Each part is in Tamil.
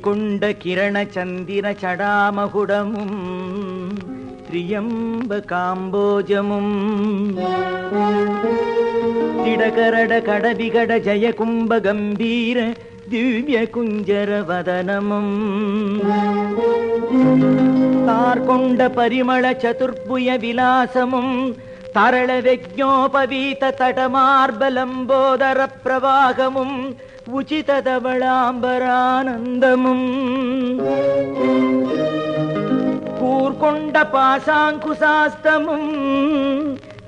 கொண்ட கிரண சந்திர சடாமகுடமும் திரியம்ப காம்போஜமும். திடகரட கடவிகட ஜய கும்ப கம்பீர திவ்ய குஞ்சர வதனமும். தார்கொண்ட பரிமள சதுர்புய விலாசமும் தரள விஜ்ஞோபவீத தடமார்பலம்போதர பிரவாகமும் உச்சிததவளாம்பரானந்தமும். கூர்கொண்ட பாசாங்குசாஸ்தமும்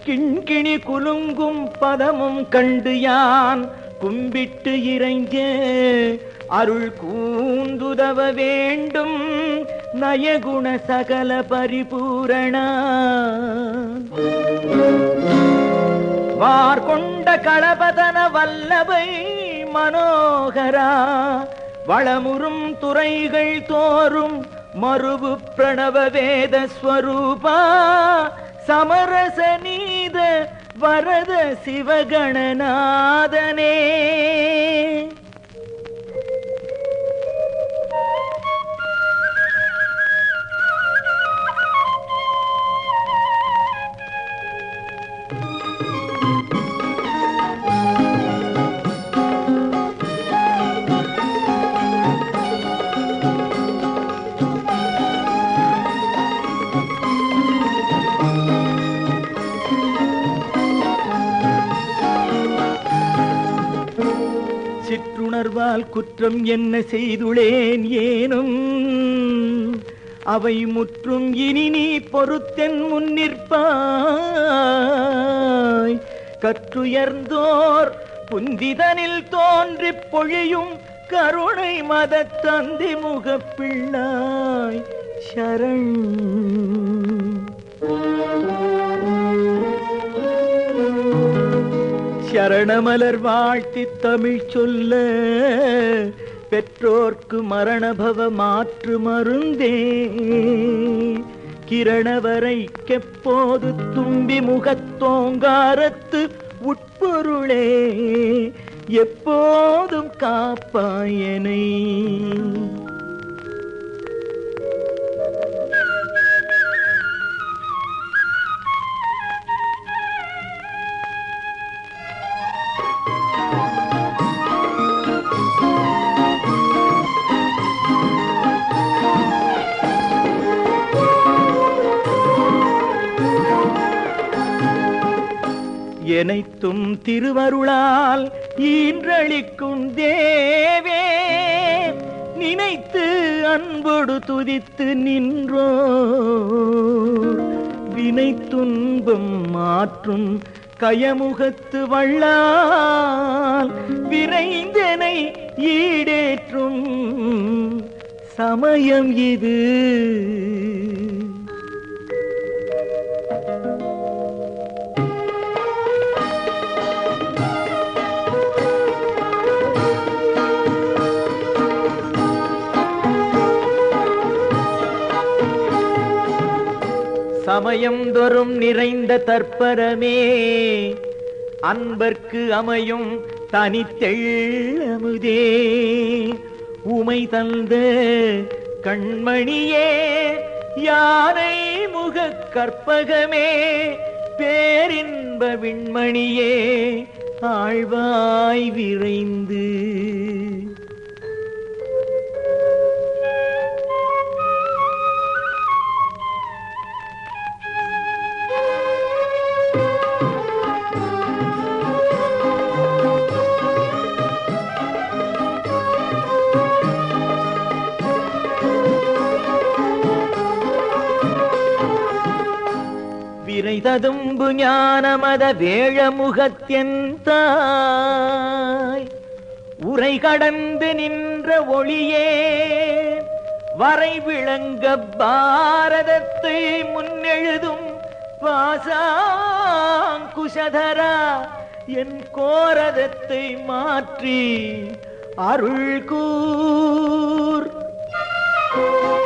கிண்கிணி குலுங்கும் பதமும் கண்டு யான் கும்பிட்டு இறைஞ்ச. அருள் கூந்துதவ வேண்டும் நயகுண சகல பரிபூரணா. வார்கொண்ட களபதன வல்லபை மனோகரா வளமுறும் துறைகள் தோறும் மறுபு பிரணவ வேத ஸ்வரூபா சமரச நீத வரத சிவகணநாதனே. உணர்வால் குற்றம் என்ன செய்துளேன் ஏனும்? அவை முற்றும் இனி நீ பொறுத்தென் முன்னிற்பாய் கற்றுயர்ந்தோர் புந்திதனில் தோன்றி பொழியும் கருணை மத தந்தி முகப்பிள்ளாய் சரண். சரணமலர் வாழ்த்தி தமிழ் சொல்ல பெற்றோர்க்கு மரணபவ மாற்று மருந்தே. கிரணவரை கெப்போது தும்பி முகத்தோங்காரத்து உட்பொருளே. எப்போதும் காப்பாயனை. எனைத்தும் திருவருளால் ஈன்றளிக்கும் தேவே. நினைத்து அன்போடு துதித்து நின்றோ. வினை துன்பம் மாற்றும் கயமுகத்து வள்ளால் விரைந்தனை ஈடேற்றும். சமயம் இது. சமயம் தோறும் நிறைந்த தற்பரமே. அன்பர்க்கு அமையும் தனித்தெழுதே உமை தந்த கண்மணியே யானை முக கற்பகமே. பேரின்ப விண்மணியே ஆழ்வாய் விரைந்து ததும்பு ஞானமத வேழமுகத்தியந்தாய் உரை கடந்து நின்ற ஒளியே வரை விளங்க பாரதத்தை முன்னெழுதும் வாசாங்குஷதரா என் கோரதத்தை மாற்றி அருள் கூர் கூறிய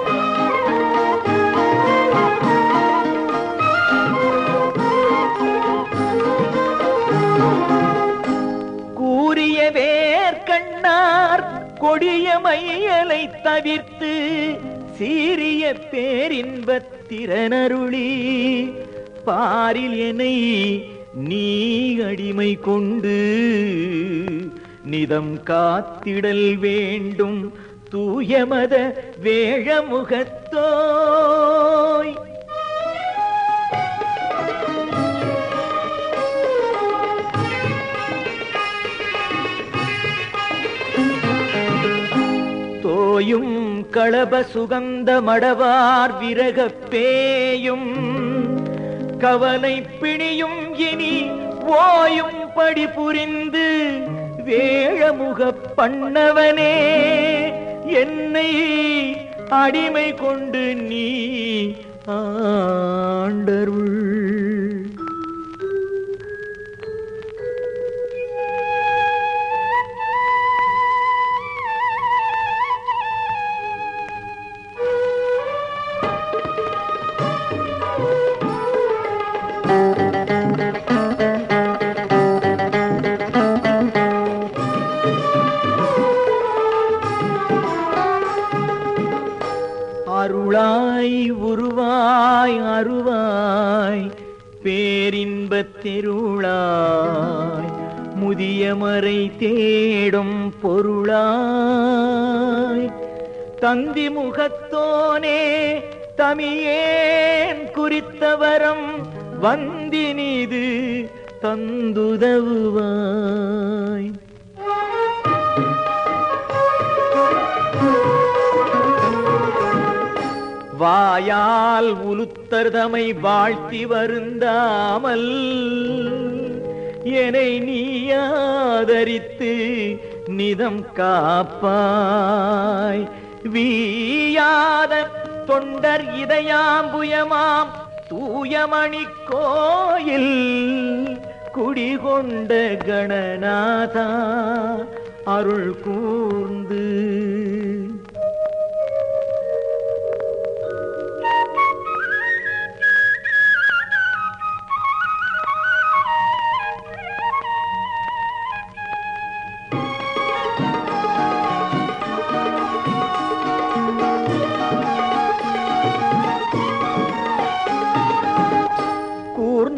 கொடிய மையலை தவிர்த்து சீரிய பேரின்பத்திறனருளி பாரில் என்னை நீ அடிமை கொண்டு நிதம் காத்திடல் வேண்டும் தூயமத வேழமுகத்தோய். தோயும் களப சுகந்த மடவார் விரகப் பேயும். கவலை பிணியும் இனி ஓயும் படி புரிந்து வேழமுக பண்ணவனே. என்னை அடிமை கொண்டு நீ ஆண்டருள் முதிய மறை தேடும் பொருளாய். தந்தி முகத்தோனே தமியேன் குறித்தவரம் வந்தினிது தந்துதவுவாய். வாயால் உலுத்தர்தமை வாழ்த்தி வருந்தாமல் என்னை நீ ஆதரித்து நிதம் காப்பாய். வீயாத தொண்டர் இதயாம்புயமாம் தூயமணி கோயில் குடிகொண்ட கணநாதா. அருள் கூர்ந்து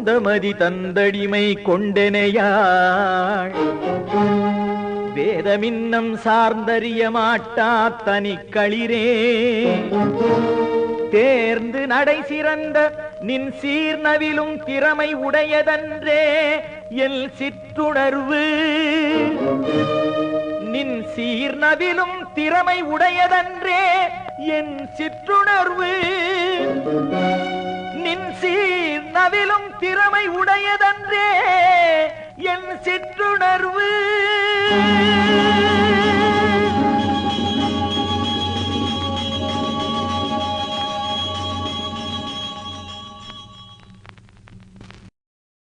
கூர்ந்தமதி தந்தடிமை கொண்டெனையாள். வேதமின்னம் சார்ந்தறிய மாட்டா தனி களிரே. தேர்ந்து நடை சிறந்த நின் சீர்நவிலும் திறமை உடையதன்றே. எல் சிற்றுணர்வு. நின் சீர்நவிலும் திறமை உடையதன்றே. என் சிற்றுணர்வு. நவிலும் திறமை உடையதன்றே என் சிற்றுணர்வு.